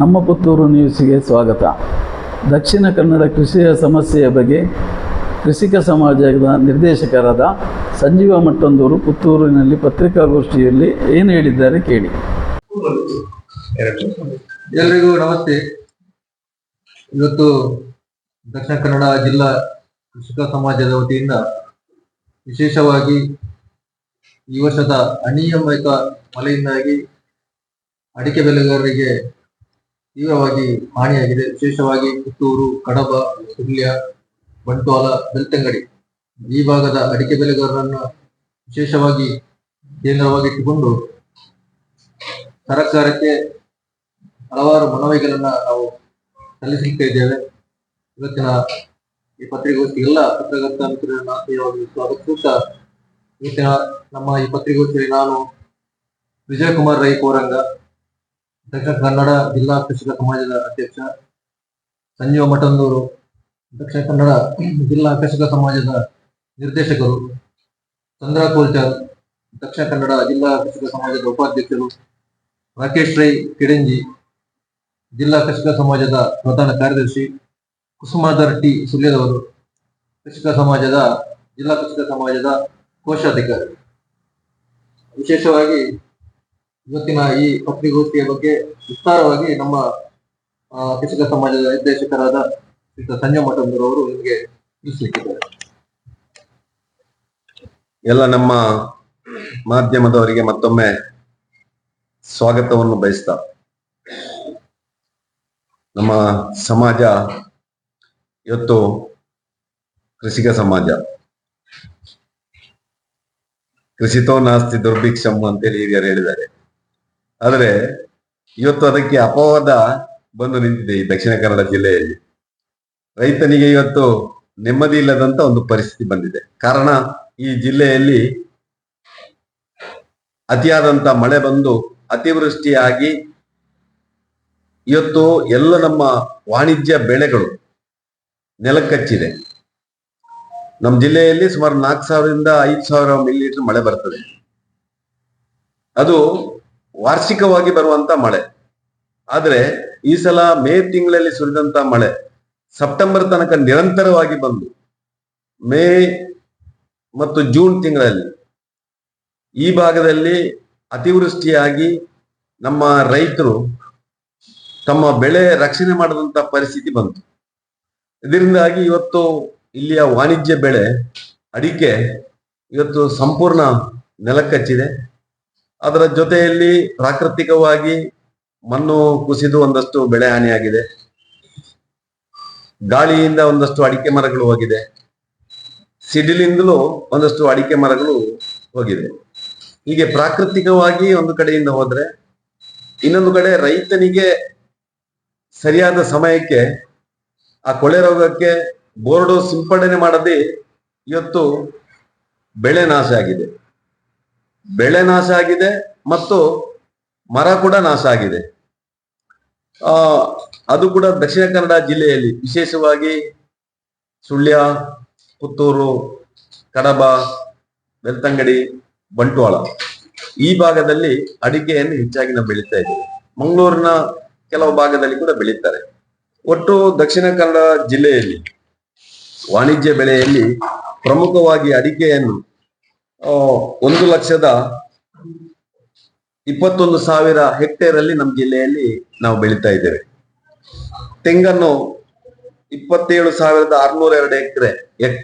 ನಮ್ಮ ಪುತ್ತೂರು ನ್ಯೂಸ್ಗೆ ಸ್ವಾಗತ. ದಕ್ಷಿಣ ಕನ್ನಡ ಕೃಷಿಯ ಸಮಸ್ಯೆಯ ಬಗ್ಗೆ ಕೃಷಿಕ ಸಮಾಜದ ನಿರ್ದೇಶಕರಾದ ಸಂಜೀವ ಮಟ್ಟಂದೂರು ಪುತ್ತೂರಿನಲ್ಲಿ ಪತ್ರಿಕಾಗೋಷ್ಠಿಯಲ್ಲಿ ಏನು ಹೇಳಿದ್ದಾರೆ ಕೇಳಿ. ಎಲ್ರಿಗೂ ನಮಸ್ತೆ. ಇವತ್ತು ದಕ್ಷಿಣ ಕನ್ನಡ ಜಿಲ್ಲಾ ಕೃಷಿಕ ಸಮಾಜದ ವತಿಯಿಂದ ವಿಶೇಷವಾಗಿ ಈ ವರ್ಷದ ಅನಿಯಮಿತ ಮಳೆಯಿಂದಾಗಿ ಅಡಿಕೆ ಬೆಳೆಗಾರರಿಗೆ ತೀವ್ರವಾಗಿ ಹಾನಿಯಾಗಿದೆ. ವಿಶೇಷವಾಗಿ ಪುತ್ತೂರು, ಕಡಬ ಸುಳ್ಯ ಬಂಟ್ವಾಳ, ಬೆಳ್ತಂಗಡಿ. ಈ ಭಾಗದ ಅಡಿಕೆ ಬೆಳೆಗಾರರನ್ನು ವಿಶೇಷವಾಗಿ ಕೇಂದ್ರವಾಗಿಟ್ಟುಕೊಂಡು ಸರ್ಕಾರಕ್ಕೆ ಹಲವಾರು ಮನವಿಗಳನ್ನ ನಾವು ಸಲ್ಲಿಸಲಿಕ್ಕೆ ಇದ್ದೇವೆ. ಇವತ್ತಿನ ಈ ಪತ್ರಿಕೋಷ್ಠಿ ಎಲ್ಲ ಪತ್ರಕರ್ತ ಮಿತ್ರರನ್ನ ಆತ್ಮೀಯವಾಗಿ ಸ್ವಾಗತಿಸುತ್ತಾ ಇವತ್ತಿನ ನಮ್ಮ ಈ ಪತ್ರಿಕೋಷ್ಠಿಯಲ್ಲಿ ನಾನು ವಿಜಯಕುಮಾರ್ ರೈ ಕೋರಂಗ ದಕ್ಷಿಣ ಕನ್ನಡ ಜಿಲ್ಲಾ ಕೃಷಿಕ ಸಮಾಜದ ಅಧ್ಯಕ್ಷ ಸಂಜೀವ ಮಠಂದೂರು, ದಕ್ಷಿಣ ಕನ್ನಡ ಜಿಲ್ಲಾ ಕೃಷಿಕ ಸಮಾಜದ ನಿರ್ದೇಶಕರು ಚಂದ್ರ ಕೋಲ್ಚಾರ್, ದಕ್ಷಿಣ ಕನ್ನಡ ಜಿಲ್ಲಾ ಕೃಷಿಕ ಸಮಾಜದ ಉಪಾಧ್ಯಕ್ಷರು ರಾಕೇಶ್ ರೈ ಕಿಡಂಜಿ, ಜಿಲ್ಲಾ ಕೃಷಿಕ ಸಮಾಜದ ಪ್ರಧಾನ ಕಾರ್ಯದರ್ಶಿ ಕುಸುಮಾಧರ್ ಟಿ ಸುಳ್ಯದವರು ಕೃಷಿಕ ಸಮಾಜದ ಜಿಲ್ಲಾ ಕೃಷಿಕ ಸಮಾಜದ ಕೋಶಾಧಿಕಾರಿ. ವಿಶೇಷವಾಗಿ ಇವತ್ತಿನ ಈ ಪತ್ರಿಕಾಗೋಷ್ಠಿಯ ಬಗ್ಗೆ ವಿಸ್ತಾರವಾಗಿ ನಮ್ಮ ಕೃಷಿಕ ಸಮಾಜದ ನಿರ್ದೇಶಕರಾದ ಸಂಜಯ್ ಮಠಂದೂರ್ ಅವರು ನಿಮಗೆ ತಿಳಿಸಲಿಕ್ಕಿದ್ದಾರೆ ಎಲ್ಲ ನಮ್ಮ ಮಾಧ್ಯಮದವರಿಗೆ ಮತ್ತೊಮ್ಮೆ ಸ್ವಾಗತವನ್ನು ಬಯಸ್ತ, ನಮ್ಮ ಸಮಾಜ ಇವತ್ತು ಕೃಷಿಕ ಸಮಾಜ. ಕೃಷಿತೋ ನಾಸ್ತಿ ದುರ್ಭಿಕ್ಷಮ್ಮ ಅಂತೇಳಿ ಹಿರಿಯರು ಹೇಳಿದ್ದಾರೆ. ಆದರೆ ಇವತ್ತು ಅದಕ್ಕೆ ಅಪವಾದ ಬಂದು ನಿಂತಿದೆ ಈ ದಕ್ಷಿಣ ಕನ್ನಡ ಜಿಲ್ಲೆಯಲ್ಲಿ. ರೈತನಿಗೆ ಇವತ್ತು ನೆಮ್ಮದಿ ಇಲ್ಲದಂತ ಒಂದು ಪರಿಸ್ಥಿತಿ ಬಂದಿದೆ. ಕಾರಣ ಈ ಜಿಲ್ಲೆಯಲ್ಲಿ ಅತಿಯಾದಂತ ಮಳೆ ಬಂದು ಅತಿವೃಷ್ಟಿಯಾಗಿ ಇವತ್ತು ಎಲ್ಲ ನಮ್ಮ ವಾಣಿಜ್ಯ ಬೆಳೆಗಳು ನೆಲಕ್ಕಚ್ಚಿದೆ ನಮ್ಮ ಜಿಲ್ಲೆಯಲ್ಲಿ ಸುಮಾರು ನಾಲ್ಕು ಸಾವಿರದಿಂದ ಐದು ಸಾವಿರ ಮಿಲಿಲೀಟರ್ ಮಳೆ ಬರ್ತದೆ. ಅದು ವಾರ್ಷಿಕವಾಗಿ ಬರುವಂತ ಮಳೆ. ಆದ್ರೆ ಈ ಸಲ ಮೇ ತಿಂಗಳಲ್ಲಿ ಸುರಿದಂತ ಮಳೆ ಸೆಪ್ಟೆಂಬರ್ ತನಕ ನಿರಂತರವಾಗಿ ಬಂದು ಮೇ ಮತ್ತು ಜೂನ್ ತಿಂಗಳಲ್ಲಿ ಈ ಭಾಗದಲ್ಲಿ ಅತಿವೃಷ್ಟಿಯಾಗಿ ನಮ್ಮ ರೈತರು ತಮ್ಮ ಬೆಳೆ ರಕ್ಷಣೆ ಮಾಡದಂತ ಪರಿಸ್ಥಿತಿ ಬಂತು. ಇದರಿಂದಾಗಿ ಇವತ್ತು ಇಲ್ಲಿಯ ವಾಣಿಜ್ಯ ಬೆಳೆ ಅಡಿಕೆ ಇವತ್ತು ಸಂಪೂರ್ಣ ನೆಲಕ್ಕಚ್ಚಿದೆ ಅದರ ಜೊತೆಯಲ್ಲಿ ಪ್ರಾಕೃತಿಕವಾಗಿ ಮಣ್ಣು ಕುಸಿದು ಒಂದಷ್ಟು ಬೆಳೆ ಹಾನಿಯಾಗಿದೆ. ಗಾಳಿಯಿಂದ ಒಂದಷ್ಟು ಅಡಿಕೆ ಮರಗಳು ಹೋಗಿದೆ. ಸಿಡಿಲಿಂದಲೂ ಒಂದಷ್ಟು ಅಡಿಕೆ ಮರಗಳು ಹೋಗಿದೆ. ಹೀಗೆ ಪ್ರಾಕೃತಿಕವಾಗಿ ಒಂದು ಕಡೆಯಿಂದ ಹೋದ್ರೆ ಇನ್ನೊಂದು ಕಡೆ ರೈತನಿಗೆ ಸರಿಯಾದ ಸಮಯಕ್ಕೆ ಆ ಕೊಳೆ ರೋಗಕ್ಕೆ ಬೋರ್ಡು ಸಿಂಪಡಣೆ ಮಾಡದೆ ಇವತ್ತು ಬೆಳೆ ನಾಶ ಆಗಿದೆ. ಬೆಳೆ ನಾಶ ಆಗಿದೆ ಮತ್ತು ಮರ ಕೂಡ ನಾಶ ಆಗಿದೆ. ಆ, ಅದು ಕೂಡ ದಕ್ಷಿಣ ಕನ್ನಡ ಜಿಲ್ಲೆಯಲ್ಲಿ ವಿಶೇಷವಾಗಿ ಸುಳ್ಯ, ಪುತ್ತೂರು, ಕಡಬ, ಬೆಳ್ತಂಗಡಿ, ಬಂಟ್ವಾಳ ಈ ಭಾಗದಲ್ಲಿ ಅಡಿಕೆಯನ್ನು ಹೆಚ್ಚಾಗಿ ನಾವು ಬೆಳೀತಾ ಇದ್ದೇವೆ. ಮಂಗಳೂರಿನ ಕೆಲವು ಭಾಗದಲ್ಲಿ ಕೂಡ ಬೆಳೀತಾರೆ. ಒಟ್ಟು ದಕ್ಷಿಣ ಕನ್ನಡ ಜಿಲ್ಲೆಯಲ್ಲಿ ವಾಣಿಜ್ಯ ಬೆಳೆಯಲ್ಲಿ ಪ್ರಮುಖವಾಗಿ ಅಡಿಕೆಯನ್ನು ಒಂದು ಲಕ್ಷದ ಇಪ್ಪತ್ತೊಂದು ಸಾವಿರ ಹೆಕ್ಟೇರ್ ಅಲ್ಲಿ ನಮ್ಮ ಜಿಲ್ಲೆಯಲ್ಲಿ ನಾವು ಬೆಳೀತಾ ಇದ್ದೇವೆ. ತೆಂಗನ್ನು ಇಪ್ಪತ್ತೇಳು ಸಾವಿರದ ಆರ್ನೂರ ಎರಡು ಎಕರೆ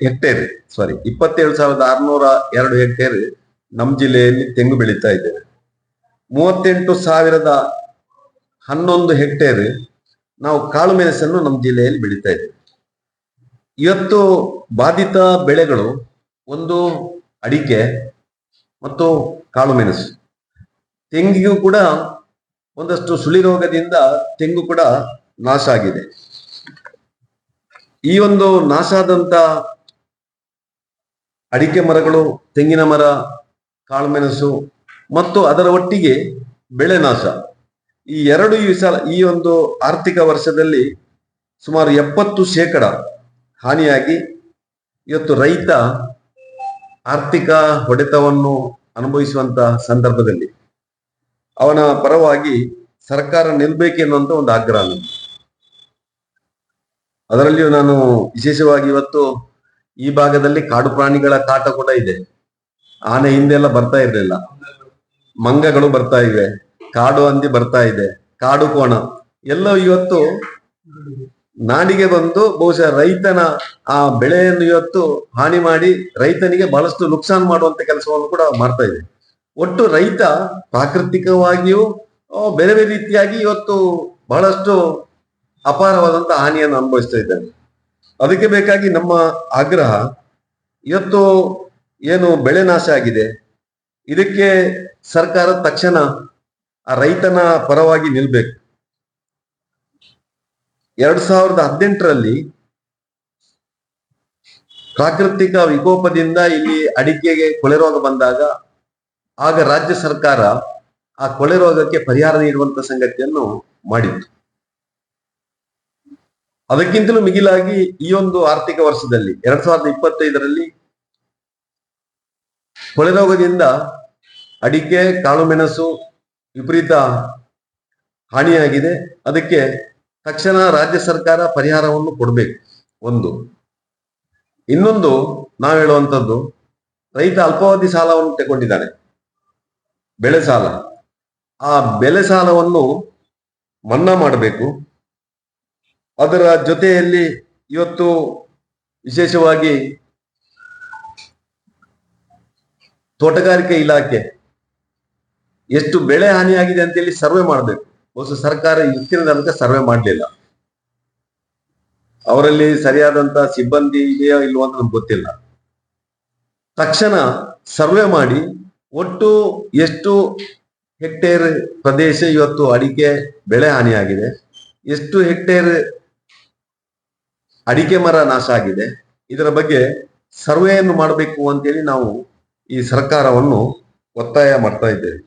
ಹೆಕ್ಟೇರ್ ಸಾರಿ ಇಪ್ಪತ್ತೇಳು ಸಾವಿರದ ಆರ್ನೂರ ಎರಡು ಹೆಕ್ಟೇರ್ ನಮ್ಮ ಜಿಲ್ಲೆಯಲ್ಲಿ ತೆಂಗು ಬೆಳೀತಾ ಇದ್ದೇವೆ. ಮೂವತ್ತೆಂಟು ಸಾವಿರದ ಹನ್ನೊಂದು ಹೆಕ್ಟೇರ್ ನಾವು ಕಾಳು ಮೆಣಸನ್ನು ನಮ್ಮ ಜಿಲ್ಲೆಯಲ್ಲಿ ಬೆಳೀತಾ ಇದ್ದೇವೆ. ಇವತ್ತು ಬಾಧಿತ ಬೆಳೆಗಳು ಒಂದು ಅಡಿಕೆ ಮತ್ತು ಕಾಳು ಮೆಣಸು. ತೆಂಗಿಗೂ ಕೂಡ ಒಂದಷ್ಟು ಸುಳಿ ರೋಗದಿಂದ ತೆಂಗು ಕೂಡ ನಾಶ ಆಗಿದೆ. ಈ ಒಂದು ನಾಶ ಆದಂತ ಅಡಿಕೆ ಮರಗಳು, ತೆಂಗಿನ ಮರ ಕಾಳುಮೆಣಸು ಮತ್ತು ಅದರ ಒಟ್ಟಿಗೆ ಬೆಳೆ ನಾಶ. ಈ ಎರಡು ಈ ಈ ಒಂದು ಆರ್ಥಿಕ ವರ್ಷದಲ್ಲಿ ಸುಮಾರು ಎಪ್ಪತ್ತು ಶೇಕಡ ಹಾನಿಯಾಗಿ ಇವತ್ತು ರೈತ ಆರ್ಥಿಕ ಹೊಡೆತವನ್ನು ಅನುಭವಿಸುವಂತಹ ಸಂದರ್ಭದಲ್ಲಿ ಅವನ ಪರವಾಗಿ ಸರ್ಕಾರ ನಿಲ್ಬೇಕೆನ್ನುವಂತ ಒಂದು ಆಗ್ರಹ. ಅದರಲ್ಲಿಯೂ ನಾನು ವಿಶೇಷವಾಗಿ ಇವತ್ತು ಈ ಭಾಗದಲ್ಲಿ ಕಾಡು ಪ್ರಾಣಿಗಳ ಕಾಟ ಕೂಡ ಇದೆ. ಆನೆ ಹಿಂದೆಲ್ಲ ಬರ್ತಾ ಇರಲಿಲ್ಲ. ಮಂಗಗಳು ಬರ್ತಾ ಇವೆ. ಕಾಡು ಹಂದಿ ಬರ್ತಾ ಇದೆ. ಕಾಡು ಕೋಣ. ಎಲ್ಲವೂ ಇವತ್ತು ನಾಡಿಗೆ ಬಂದು ಬಹುಶಃ ರೈತನ ಆ ಬೆಳೆಯನ್ನು ಇವತ್ತು ಹಾನಿ ಮಾಡಿ ರೈತನಿಗೆ ಬಹಳಷ್ಟು ನುಕ್ಸಾನ್ ಮಾಡುವಂತ ಕೆಲಸವನ್ನು ಕೂಡ ಮಾಡ್ತಾ ಇದೆ. ಒಟ್ಟು ರೈತ ಪ್ರಾಕೃತಿಕವಾಗಿಯೂ ಬೇರೆ ಬೇರೆ ರೀತಿಯಾಗಿ ಇವತ್ತು ಬಹಳಷ್ಟು ಅಪಾರವಾದಂತ ಹಾನಿಯನ್ನು ಅನುಭವಿಸ್ತಾ ಇದ್ದಾನೆ ಅದಕ್ಕೆ ಬೇಕಾಗಿ ನಮ್ಮ ಆಗ್ರಹ, ಇವತ್ತು ಏನು ಬೆಳೆ ನಾಶ ಆಗಿದೆ, ಇದಕ್ಕೆ ಸರ್ಕಾರ ತಕ್ಷಣ ಆ ರೈತನ ಪರವಾಗಿ ನಿಲ್ಬೇಕು. ಎರಡ್ ಸಾವಿರದ ಹದಿನೆಂಟರಲ್ಲಿ ಪ್ರಾಕೃತಿಕ ವಿಕೋಪದಿಂದ ಇಲ್ಲಿ ಅಡಿಕೆಗೆ ಕೊಳೆ ರೋಗ ಬಂದಾಗ ಆಗ ರಾಜ್ಯ ಸರ್ಕಾರ ಆ ಕೊಳೆ ರೋಗಕ್ಕೆ ಪರಿಹಾರ ನೀಡುವಂತ ಸಂಗತಿಯನ್ನು ಮಾಡಿತ್ತು. ಅದಕ್ಕಿಂತಲೂ ಮಿಗಿಲಾಗಿ ಈ ಒಂದು ಆರ್ಥಿಕ ವರ್ಷದಲ್ಲಿ ಎರಡ್ ಸಾವಿರದ ಇಪ್ಪತ್ತೈದರಲ್ಲಿ ಕೊಳೆ ರೋಗದಿಂದ ಅಡಿಕೆ, ಕಾಳುಮೆಣಸು ವಿಪರೀತ ಹಾನಿಯಾಗಿದೆ. ಅದಕ್ಕೆ ತಕ್ಷಣ ರಾಜ್ಯ ಸರ್ಕಾರ ಪರಿಹಾರವನ್ನು ಕೊಡಬೇಕು. ಒಂದು. ಇನ್ನೊಂದು, ನಾವು ಹೇಳುವಂಥದ್ದು, ರೈತ ಅಲ್ಪಾವಧಿ ಸಾಲವನ್ನು ತಗೊಂಡಿದ್ದಾನೆ. ಬೆಳೆ ಸಾಲ. ಆ ಬೆಳೆ ಸಾಲವನ್ನು ಮನ್ನಾ ಮಾಡಬೇಕು. ಅದರ ಜೊತೆಯಲ್ಲಿ ಇವತ್ತು ವಿಶೇಷವಾಗಿ ತೋಟಗಾರಿಕೆ ಇಲಾಖೆ ಎಷ್ಟು ಬೆಳೆ ಹಾನಿಯಾಗಿದೆ ಅಂತೇಳಿ ಸರ್ವೆ ಮಾಡಬೇಕು. ಬಹುಶಃ ಸರ್ಕಾರ ಇತ್ತಿನ ತನಕ ಸರ್ವೆ ಮಾಡಲಿಲ್ಲ. ಅವರಲ್ಲಿ ಸರಿಯಾದಂತ ಸಿಬ್ಬಂದಿ ಇದೆಯೋ ಇಲ್ವೋ ಅಂತ ನಮ್ಗೆ ಗೊತ್ತಿಲ್ಲ. ತಕ್ಷಣ ಸರ್ವೆ ಮಾಡಿ ಒಟ್ಟು ಎಷ್ಟು ಹೆಕ್ಟೇರ್ ಪ್ರದೇಶ ಇವತ್ತು ಅಡಿಕೆ ಬೆಳೆ ಹಾನಿಯಾಗಿದೆ, ಎಷ್ಟು ಹೆಕ್ಟೇರ್ ಅಡಿಕೆ ಮರ ನಾಶ ಆಗಿದೆ, ಇದರ ಬಗ್ಗೆ ಸರ್ವೆಯನ್ನು ಮಾಡಬೇಕು ಅಂತೇಳಿ ನಾವು ಈ ಸರ್ಕಾರವನ್ನು ಒತ್ತಾಯ ಮಾಡ್ತಾ ಇದ್ದೇವೆ.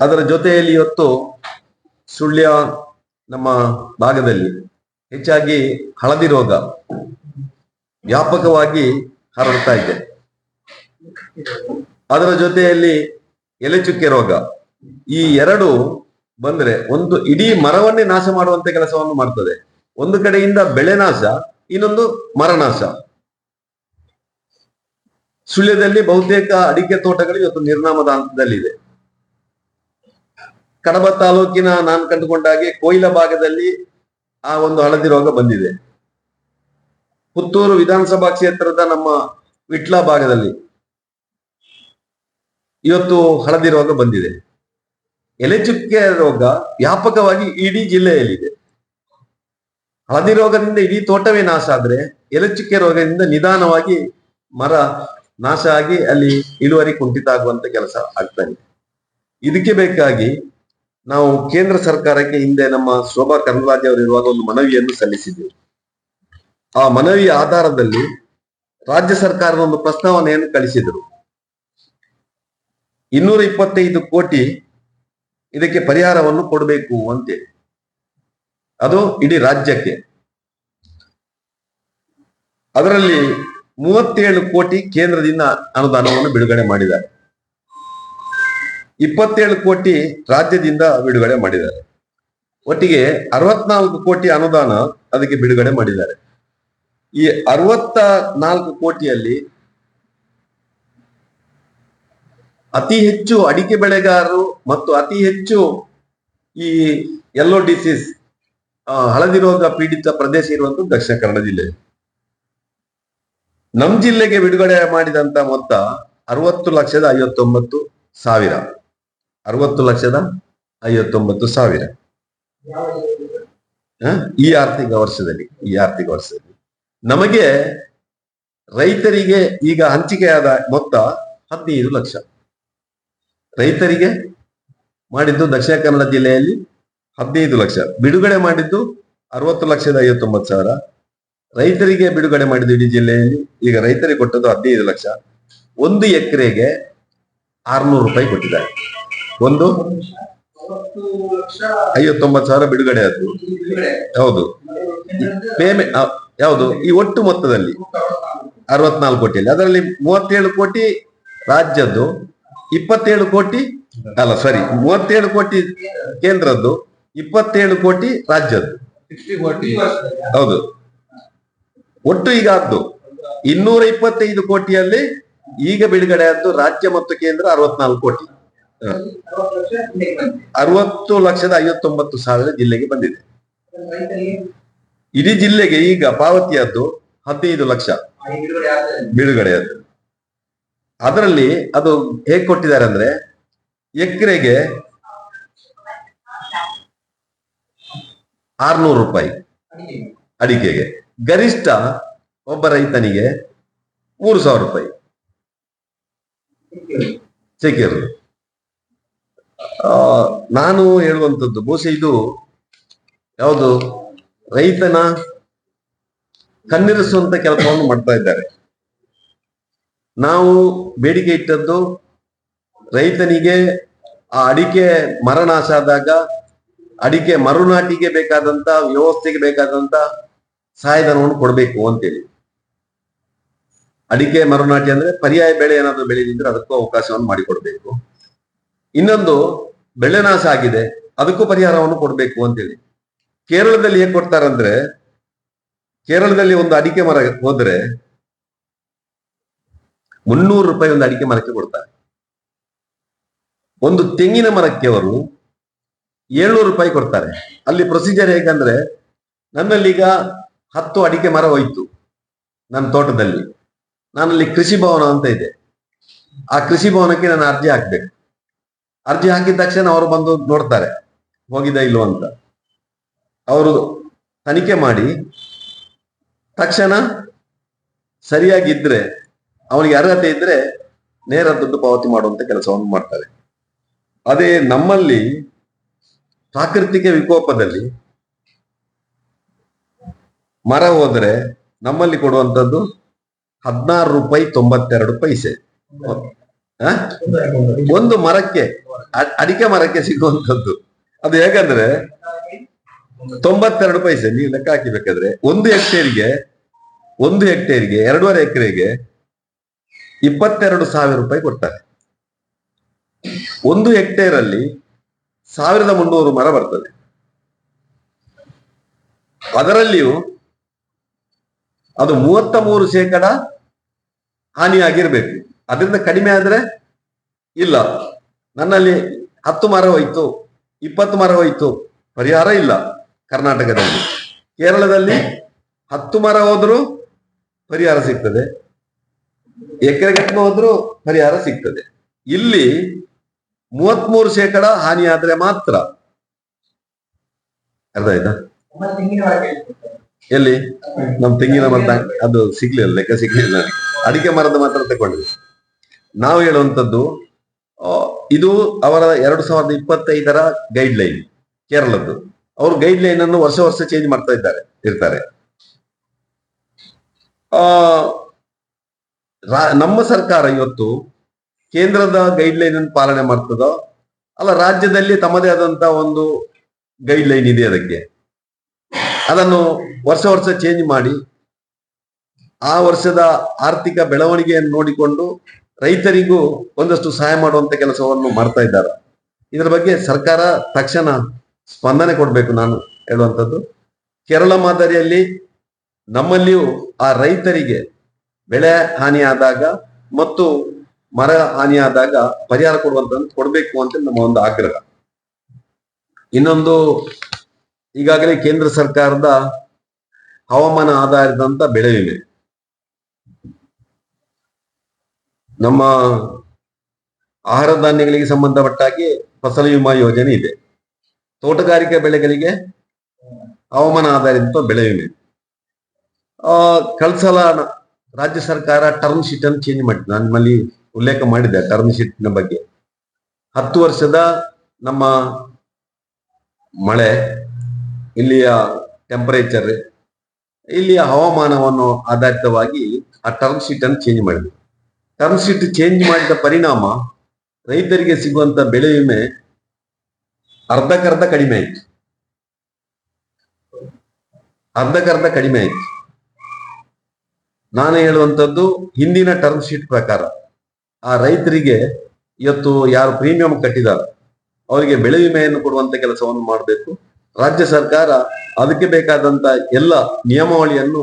ಅದರ ಜೊತೆಯಲ್ಲಿ ಇವತ್ತು ಸುಳ್ಯ ನಮ್ಮ ಭಾಗದಲ್ಲಿ ಹೆಚ್ಚಾಗಿ ಹಳದಿ ರೋಗ ವ್ಯಾಪಕವಾಗಿ ಹರಡ್ತಾ ಇದೆ. ಅದರ ಜೊತೆಯಲ್ಲಿ ಎಲೆಚುಕ್ಕೆ ರೋಗ. ಈ ಎರಡು ಬಂದ್ರೆ ಒಂದು ಇಡೀ ಮರವನ್ನೇ ನಾಶ ಮಾಡುವಂತ ಕೆಲಸವನ್ನು ಮಾಡ್ತದೆ. ಒಂದು ಕಡೆಯಿಂದ ಬೆಳೆ ನಾಶ, ಇನ್ನೊಂದು ಮರನಾಶ ಸುಳ್ಯದಲ್ಲಿ ಬಹುತೇಕ ಅಡಿಕೆ ತೋಟಗಳು ಇವತ್ತು ನಿರ್ನಾಮದ ಹಂತದಲ್ಲಿದೆ. ಕಡಬ ತಾಲೂಕಿನ ನಾನು ಕಂಡುಕೊಂಡಾಗೆ ಕೊಯ್ಲ ಭಾಗದಲ್ಲಿ ಆ ಒಂದು ಹಳದಿ ರೋಗ ಬಂದಿದೆ. ಪುತ್ತೂರು ವಿಧಾನಸಭಾ ಕ್ಷೇತ್ರದ ನಮ್ಮ ವಿಟ್ಲ ಭಾಗದಲ್ಲಿ ಇವತ್ತು ಹಳದಿ ರೋಗ ಬಂದಿದೆ. ಎಲೆಚುಕ್ಕೆ ರೋಗ ವ್ಯಾಪಕವಾಗಿ ಇಡೀ ಜಿಲ್ಲೆಯಲ್ಲಿದೆ. ಹಳದಿ ರೋಗದಿಂದ ಇಡೀ ತೋಟವೇ ನಾಶ ಆದ್ರೆ ಎಲೆಚುಕ್ಕೆ ರೋಗದಿಂದ ನಿಧಾನವಾಗಿ ಮರ ನಾಶ ಆಗಿ ಅಲ್ಲಿ ಇಳುವರಿ ಕುಂಠಿತ ಆಗುವಂತ ಕೆಲಸ ಆಗ್ತಾ ಇದೆ. ಇದಕ್ಕೆ ಬೇಕಾಗಿ ನಾವು ಕೇಂದ್ರ ಸರ್ಕಾರಕ್ಕೆ ಹಿಂದೆ ನಮ್ಮ ಶೋಭಾ ಕರಂದ್ಲಾಜೆ ಅವರು ಇರುವಾಗ ಒಂದು ಮನವಿಯನ್ನು ಸಲ್ಲಿಸಿದ್ದೆವು. ಆ ಮನವಿಯ ಆಧಾರದಲ್ಲಿ ರಾಜ್ಯ ಸರ್ಕಾರದ ಒಂದು ಪ್ರಸ್ತಾವನೆಯನ್ನು ಕಳಿಸಿದರು. ಇನ್ನೂರ ಇಪ್ಪತ್ತೈದು ಕೋಟಿ ಇದಕ್ಕೆ ಪರಿಹಾರವನ್ನು ಕೊಡಬೇಕು ಅಂತೇಳಿ ಅದು ಇಡೀ ರಾಜ್ಯಕ್ಕೆ. ಅದರಲ್ಲಿ ಮೂವತ್ತೇಳು ಕೋಟಿ ಕೇಂದ್ರದಿಂದ ಅನುದಾನವನ್ನು ಬಿಡುಗಡೆ ಮಾಡಿದ್ದಾರೆ. ಇಪ್ಪತ್ತೇಳು ಕೋಟಿ ರಾಜ್ಯದಿಂದ ಬಿಡುಗಡೆ ಮಾಡಿದ್ದಾರೆ. ಒಟ್ಟಿಗೆ ಅರವತ್ನಾಲ್ಕು ಕೋಟಿ ಅನುದಾನ ಅದಕ್ಕೆ ಬಿಡುಗಡೆ ಮಾಡಿದ್ದಾರೆ. ಈ ಅರವತ್ತ ನಾಲ್ಕು ಕೋಟಿಯಲ್ಲಿ ಅತಿ ಹೆಚ್ಚು ಅಡಿಕೆ ಬೆಳೆಗಾರರು ಮತ್ತು ಅತಿ ಹೆಚ್ಚು ಈ ಎಲ್ಲೋ ಡಿಸೀಸ್ ಹಳದಿ ರೋಗ ಪೀಡಿತ ಪ್ರದೇಶ ಇರುವಂತದ್ದು ದಕ್ಷಿಣ ಕನ್ನಡ ಜಿಲ್ಲೆ. ನಮ್ ಜಿಲ್ಲೆಗೆ ಬಿಡುಗಡೆ ಮಾಡಿದಂತ ಮೊತ್ತ ಅರವತ್ತು ಲಕ್ಷದ ಐವತ್ತೊಂಬತ್ತು ಸಾವಿರ. ಅರವತ್ತು ಲಕ್ಷದ ಐವತ್ತೊಂಬತ್ತು ಸಾವಿರ? ಈ ಆರ್ಥಿಕ ವರ್ಷದಲ್ಲಿ, ಈ ಆರ್ಥಿಕ ವರ್ಷದಲ್ಲಿ. ನಮಗೆ ರೈತರಿಗೆ ಈಗ ಹಂಚಿಕೆಯಾದ ಮೊತ್ತ ಹದಿನೈದು ಲಕ್ಷ. ರೈತರಿಗೆ ಮಾಡಿದ್ದು ದಕ್ಷಿಣ ಕನ್ನಡ ಜಿಲ್ಲೆಯಲ್ಲಿ ಹದಿನೈದು ಲಕ್ಷ. ಬಿಡುಗಡೆ ಮಾಡಿದ್ದು ಅರವತ್ತು ಲಕ್ಷದ ಐವತ್ತೊಂಬತ್ತು ಸಾವಿರ. ರೈತರಿಗೆ ಬಿಡುಗಡೆ ಮಾಡಿದ್ದು ಇಡೀ ಜಿಲ್ಲೆಯಲ್ಲಿ ಈಗ ರೈತರಿಗೆ ಕೊಟ್ಟದ್ದು ಹದಿನೈದು ಲಕ್ಷ. ಒಂದು ಎಕರೆಗೆ ಆರ್ನೂರು ರೂಪಾಯಿ ಕೊಟ್ಟಿದ್ದಾರೆ. ಒಂದು? ಐವತ್ತೊಂಬತ್ತು ಸಾವಿರ ಬಿಡುಗಡೆ ಆದ್ದು ಹೌದು. ಪೇಮೆಂಟ್ ಯಾವುದು? ಈ ಒಟ್ಟು ಮೊತ್ತದಲ್ಲಿ. ಅರವತ್ನಾಲ್ಕು ಕೋಟಿಯಲ್ಲಿ. ಅದರಲ್ಲಿ ಮೂವತ್ತೇಳು ಕೋಟಿ ರಾಜ್ಯದ್ದು, ಇಪ್ಪತ್ತೇಳು ಕೋಟಿ ಅಲ್ಲ ಸರಿ ಮೂವತ್ತೇಳು ಕೋಟಿ ಕೇಂದ್ರದ್ದು, ಇಪ್ಪತ್ತೇಳು ಕೋಟಿ ರಾಜ್ಯದ್ದು. ಹೌದು. ಒಟ್ಟು ಈಗ ಆದ್ದು ಇನ್ನೂರ ಇಪ್ಪತ್ತೈದು ಕೋಟಿಯಲ್ಲಿ ಈಗ ಬಿಡುಗಡೆ ಆದ್ದು ರಾಜ್ಯ ಮತ್ತು ಕೇಂದ್ರ ಅರವತ್ನಾಲ್ಕು ಕೋಟಿ. ಅರವತ್ತು ಲಕ್ಷದ ಐವತ್ತೊಂಬತ್ತು ಸಾವಿರ ಜಿಲ್ಲೆಗೆ ಬಂದಿದೆ. ಇಡೀ ಜಿಲ್ಲೆಗೆ ಈಗ ಪಾವತಿಯದ್ದು ಹದಿನೈದು ಲಕ್ಷ. ಬಿಡುಗಡೆಯದ್ದು. ಅದರಲ್ಲಿ ಅದು ಹೇಗೆ ಕೊಟ್ಟಿದ್ದಾರೆ ಅಂದ್ರೆ ಎಕರೆಗೆ ಆರ್ನೂರು ರೂಪಾಯಿ ಅಡಿಕೆಗೆ ಗರಿಷ್ಠ ಒಬ್ಬ ರೈತನಿಗೆ ಮೂರು ಸಾವಿರ ರೂಪಾಯಿ. ಸಿಕ್ಕಿರೋದು ನಾನು ಹೇಳುವಂಥದ್ದು, ಬಹುಶಃ ಇದು ಯಾವುದು, ರೈತನ ಕಣ್ಣಿರಿಸುವಂತ ಕೆಲಸವನ್ನು ಮಾಡ್ತಾ ಇದ್ದಾರೆ. ನಾವು ಬೇಡಿಕೆ ಇಟ್ಟದ್ದು, ರೈತನಿಗೆ ಆ ಅಡಿಕೆ ಮರನಾಶ ಆದಾಗ, ಅಡಿಕೆ ಮರುನಾಟಿಗೆ ಬೇಕಾದಂತ ವ್ಯವಸ್ಥೆಗೆ ಬೇಕಾದಂತ ಸಹಾಯಧನವನ್ನು ಕೊಡಬೇಕು ಅಂತೇಳಿ. ಅಡಿಕೆ ಮರುನಾಟಿ ಅಂದ್ರೆ ಪರ್ಯಾಯ ಬೆಳೆ ಏನಾದ್ರು ಬೆಳೆದಿದ್ರೆ ಅದಕ್ಕೂ ಅವಕಾಶವನ್ನು ಮಾಡಿಕೊಡ್ಬೇಕು. ಇನ್ನೊಂದು ಬೆಳೆ ನಾಶ ಆಗಿದೆ, ಅದಕ್ಕೂ ಪರಿಹಾರವನ್ನು ಕೊಡಬೇಕು ಅಂತೇಳಿ. ಕೇರಳದಲ್ಲಿ ಏನ್ ಕೊಡ್ತಾರಂದ್ರೆ, ಕೇರಳದಲ್ಲಿ ಒಂದು ಅಡಿಕೆ ಮರ ಹೋದ್ರೆ ಮುನ್ನೂರು ರೂಪಾಯಿ ಒಂದು ಅಡಿಕೆ ಮರಕ್ಕೆ ಕೊಡ್ತಾರೆ. ಒಂದು ತೆಂಗಿನ ಮರಕ್ಕೆ ಅವರು ಏಳ್ನೂರು ರೂಪಾಯಿ ಕೊಡ್ತಾರೆ. ಅಲ್ಲಿ ಪ್ರೊಸೀಜರ್ ಹೇಗಂದ್ರೆ, ನನ್ನಲ್ಲೀಗ ಹತ್ತು ಅಡಿಕೆ ಮರ ಹೋಯ್ತು ನನ್ನ ತೋಟದಲ್ಲಿ. ನಾನಲ್ಲಿ ಕೃಷಿ ಭವನ ಅಂತ ಇದೆ. ಆ ಕೃಷಿ ಭವನಕ್ಕೆ ನಾನು ಅರ್ಜಿ ಹಾಕ್ಬೇಕು. ಅರ್ಜಿ ಹಾಕಿದ ತಕ್ಷಣ ಅವರು ಬಂದು ನೋಡ್ತಾರೆ, ಹೋಗಿದ ಇಲ್ವೋ ಅಂತ ಅವರು ತನಿಖೆ ಮಾಡಿ, ತಕ್ಷಣ ಸರಿಯಾಗಿದ್ರೆ, ಅವನಿಗೆ ಅರ್ಹತೆ ಇದ್ರೆ ನೇರ ದುಡ್ಡು ಪಾವತಿ ಮಾಡುವಂತ ಕೆಲಸವನ್ನು ಮಾಡ್ತಾರೆ ಅದೇ ನಮ್ಮಲ್ಲಿ ಪ್ರಾಕೃತಿಕ ವಿಕೋಪದಲ್ಲಿ ಮರ ಹೋದ್ರೆ ನಮ್ಮಲ್ಲಿ ಕೊಡುವಂತದ್ದು ಹದಿನಾರು ರೂಪಾಯಿ ತೊಂಬತ್ತೆರಡು ಪೈಸೆ? ಒಂದು ಮರಕ್ಕೆ ಅಡಿಕೆ ಮರಕ್ಕೆ ಸಿಗುವಂತದ್ದು ಅದು ಹೇಗಂದ್ರೆ, ತೊಂಬತ್ತೆರಡು ಪೈಸೆ ನೀವು ಲೆಕ್ಕ ಹಾಕಿಬೇಕಾದ್ರೆ, ಒಂದು ಹೆಕ್ಟೇರಿಗೆ, ಒಂದು ಹೆಕ್ಟೇರ್ಗೆ, ಎರಡೂವರೆ ಎಕರೆಗೆ ಇಪ್ಪತ್ತೆರಡು ಸಾವಿರ ರೂಪಾಯಿ ಕೊಡ್ತಾರೆ. ಒಂದು ಹೆಕ್ಟೇರ್ ಅಲ್ಲಿ ಸಾವಿರದ ಮುನ್ನೂರು ಮರ ಬರ್ತದೆ. ಅದರಲ್ಲಿಯೂ ಅದು ಮೂವತ್ತ ಮೂರು ಶೇಕಡ ಹಾನಿಯಾಗಿರ್ಬೇಕು. ಅದರಿಂದ ಕಡಿಮೆ ಆದ್ರೆ ಇಲ್ಲ. ನನ್ನಲ್ಲಿ ಹತ್ತು ಮರ ಹೋಯ್ತು, ಇಪ್ಪತ್ತು ಮರ ಹೋಯ್ತು, ಪರಿಹಾರ ಇಲ್ಲ ಕರ್ನಾಟಕದಲ್ಲಿ. ಕೇರಳದಲ್ಲಿ ಹತ್ತು ಮರ ಹೋದ್ರೂ ಪರಿಹಾರ ಸಿಗ್ತದೆ. ಎಕರೆಗಟ್ಟ ಹೋದ್ರು ಪರಿಹಾರ ಸಿಗ್ತದೆ. ಇಲ್ಲಿ ಮೂವತ್ಮೂರು ಶೇಕಡ ಹಾನಿ ಆದ್ರೆ ಮಾತ್ರ. ಅರ್ಧ ಆಯ್ತಾ? ಎಲ್ಲಿ? ನಮ್ ತೆಂಗಿನ ಮರದ, ಅದು ಸಿಗ್ಲಿಲ್ಲ, ಲೆಕ್ಕ ಸಿಗ್ಲಿಲ್ಲ. ಅಡಿಕೆ ಮರದ ಮಾತ್ರ ತಗೊಂಡ್ವಿ ನಾವು ಹೇಳುವಂತದ್ದು ಇದು ಅವರ ಎರಡು ಸಾವಿರದ ಇಪ್ಪತ್ತೈದರ ಗೈಡ್ ಲೈನ್ ಕೇರಳದ್ದು. ಅವರು ಗೈಡ್ ಲೈನ್ ಅನ್ನು ವರ್ಷ ವರ್ಷ ಚೇಂಜ್ ಮಾಡ್ತಾ ಇದ್ದಾರೆ, ಇರ್ತಾರೆ. ಆ ನಮ್ಮ ಸರ್ಕಾರ ಇವತ್ತು ಕೇಂದ್ರದ ಗೈಡ್ ಲೈನ್ ಅನ್ನು ಪಾಲನೆ ಮಾಡ್ತದೋ, ಅಲ್ಲ ರಾಜ್ಯದಲ್ಲಿ ತಮ್ಮದೇ ಆದಂತ ಒಂದು ಗೈಡ್ ಲೈನ್ ಇದೆ ಅದಕ್ಕೆ. ಅದನ್ನು ವರ್ಷ ವರ್ಷ ಚೇಂಜ್ ಮಾಡಿ, ಆ ವರ್ಷದ ಆರ್ಥಿಕ ಬೆಳವಣಿಗೆಯನ್ನು ನೋಡಿಕೊಂಡು ರೈತರಿಗೂ ಒಂದಷ್ಟು ಸಹಾಯ ಮಾಡುವಂತ ಕೆಲಸವನ್ನು ಮಾಡ್ತಾ ಇದ್ದಾರೆ. ಇದರ ಬಗ್ಗೆ ಸರ್ಕಾರ ತಕ್ಷಣ ಸ್ಪಂದನೆ ಕೊಡಬೇಕು ನಾನು ಹೇಳುವಂಥದ್ದು. ಕೇರಳ ಮಾದರಿಯಲ್ಲಿ ನಮ್ಮಲ್ಲಿಯೂ ಆ ರೈತರಿಗೆ ಬೆಳೆ ಹಾನಿಯಾದಾಗ ಮತ್ತು ಮರ ಹಾನಿಯಾದಾಗ ಪರಿಹಾರ ಕೊಡುವಂತ ಕೊಡಬೇಕು ಅಂತ ನಮ್ಮ ಒಂದು ಆಗ್ರಹ. ಇನ್ನೊಂದು ಈಗಾಗಲೇ ಕೇಂದ್ರ ಸರ್ಕಾರದ ಹವಾಮಾನ ಆಧಾರಿತಂತ ಬೆಳೆ ವಿಮೆ. ನಮ್ಮ ಆಹಾರ ಧಾನ್ಯಗಳಿಗೆ ಸಂಬಂಧಪಟ್ಟ ಹಾಗೆ ಫಸಲ ವಿಮಾ ಯೋಜನೆ ಇದೆ. ತೋಟಗಾರಿಕೆ ಬೆಳೆಗಳಿಗೆ ಹವಾಮಾನ ಆಧಾರಿತ ಬೆಳೆ ವಿಮೆ. ಕಳ್ದ ರಾಜ್ಯ ಸರ್ಕಾರ ಟರ್ಮ್ ಶೀಟ್ ಅನ್ನು ಚೇಂಜ್ ಮಾಡಿದೆ. ನಿಮ್ಮಲ್ಲಿ ಉಲ್ಲೇಖ ಮಾಡಿದೆ ಟರ್ಮ್ ಶೀಟ್ನ ಬಗ್ಗೆ. ಹತ್ತು ವರ್ಷದ ನಮ್ಮ ಮಳೆ, ಇಲ್ಲಿಯ ಟೆಂಪರೇಚರ್ ಇಲ್ಲಿಯ ಹವಾಮಾನವನ್ನು ಆಧಾರಿತವಾಗಿ ಆ ಟರ್ಮ್ ಶೀಟ್ ಅನ್ನು ಚೇಂಜ್ ಮಾಡಿದೆ. ಟರ್ಮ್ ಶೀಟ್ ಚೇಂಜ್ ಮಾಡಿದ ಪರಿಣಾಮ ರೈತರಿಗೆ ಸಿಗುವಂತ ಬೆಳೆ ವಿಮೆ ಅರ್ಧಕ್ಕರ್ಧ ಕಡಿಮೆ ಆಯ್ತು. ಅರ್ಧಕ್ಕರ್ಧ ಕಡಿಮೆ ಆಯ್ತು. ನಾನು ಹೇಳುವಂತದ್ದು ಹಿಂದಿನ ಟರ್ಮ್ ಶೀಟ್ ಪ್ರಕಾರ ಆ ರೈತರಿಗೆ ಇವತ್ತು ಯಾರು ಪ್ರೀಮಿಯಂ ಕಟ್ಟಿದ್ದಾರೆ, ಅವರಿಗೆ ಬೆಳೆ ವಿಮೆಯನ್ನು ಕೊಡುವಂತ ಕೆಲಸವನ್ನು ಮಾಡಬೇಕು. ರಾಜ್ಯ ಸರ್ಕಾರ ಅದಕ್ಕೆ ಬೇಕಾದಂತ ಎಲ್ಲ ನಿಯಮಾವಳಿಯನ್ನು